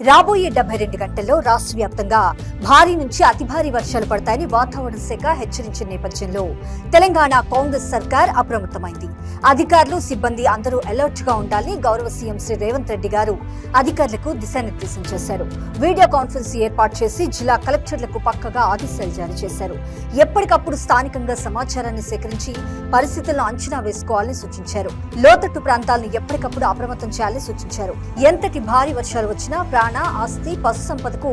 రాబోయే డెబ్బై రెండు గంటల్లో రాష్ట్ర వ్యాప్తంగా భారీ నుంచి అతి భారీ వర్షాలు పడతాయని వాతావరణ శాఖ హెచ్చరించిన నేపథ్యంలో తెలంగాణ కాంగ్రెస్ సర్కార్ అప్రమత్తమైంది. అధికారులు సిబ్బంది అందరూ అలర్ట్గా ఉండాలని గౌరవ సీఎం శ్రీ రేవంత్ రెడ్డి గారు అధికారులకు దిశానిర్దేశం చేశారు. వీడియో కాన్ఫరెన్స్ ఏర్పాటు చేసి జిల్లా కలెక్టర్లకు పక్కగా ఆదేశాలు జారీ చేశారు. ఎప్పటికప్పుడు స్థానికంగా సమాచారాన్ని సేకరించి పరిస్థితులను అంచనా వేసుకోవాలని సూచించారు. లోతట్టు ప్రాంతాలను ఎప్పటికప్పుడు అప్రమత్తం చేయాలని సూచించారు. ఎంతటి భారీ వర్షాలు వచ్చినా ప్రాణ ఆస్తి పశు సంపదకు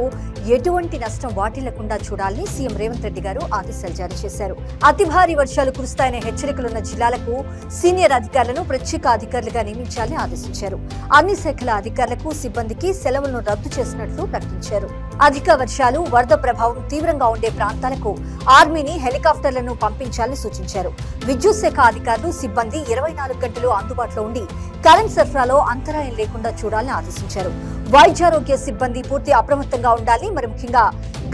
ఎటువంటి నష్టం వాటిల్లకుండా చూడాలని సీఎం రేవంత్ రెడ్డి గారు ఆదేశాలు జారీ చేశారు. అతి భారీ వర్షాలు కురుస్తాయనే హెచ్చరికలున్న జిల్లాలకు సీనియర్ అధికారులను ప్రత్యేక అధికారులుగా నియమించాలని ఆదేశించారు. అన్ని శాఖల అధికారులకు సిబ్బందికి సెలవులను రద్దు చేసినట్లు ప్రకటించారు. అధిక వర్షాలు వరద ప్రభావం తీవ్రంగా ఉండే ప్రాంతాలకు ఆర్మీని హెలికాప్టర్లను పంపించాలని సూచించారు. విద్యుత్ శాఖ అధికారులు సిబ్బంది ఇరవై నాలుగు గంటలు అందుబాటులో ఉండి కరెంట్ సరఫరాలో అంతరాయం లేకుండా చూడాలని ఆదేశించారు. వైద్యారోగ్య సిబ్బంది పూర్తి అప్రమత్తంగా ఉండాలి. మరి ముఖ్యంగా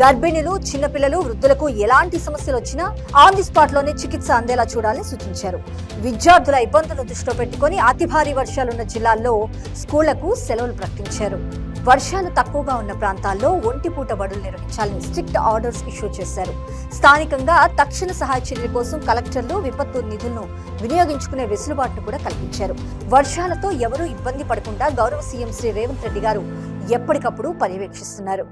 గర్భిణులు చిన్నపిల్లలు వృద్ధులకు ఎలాంటి సమస్యలు వచ్చినా ఆన్ ది స్పాట్లోనే చికిత్స అందేలా చూడాలని సూచించారు. విద్యార్థుల ఇబ్బందులు దృష్టిలో పెట్టుకుని అతి భారీ వర్షాలున్న జిల్లాల్లో స్కూళ్ళకు సెలవులు ప్రకటించారు. వర్షాలు తక్కువగా ఉన్న ప్రాంతాల్లో ఒంటిపూట బడులు నిర్వహించాలని స్ట్రిక్ట్ ఆర్డర్స్ ఇష్యూ చేశారు. స్థానికంగా తక్షణ సహాయ చర్యల కోసం కలెక్టర్లు విపత్తు నిధులను వినియోగించుకునే వెసులుబాటును కూడా కల్పించారు. వర్షాలతో ఎవరూ ఇబ్బంది పడకుండా గౌరవ సీఎం శ్రీ రేవంత్ రెడ్డి గారు ఎప్పటికప్పుడు పర్యవేక్షిస్తున్నారు.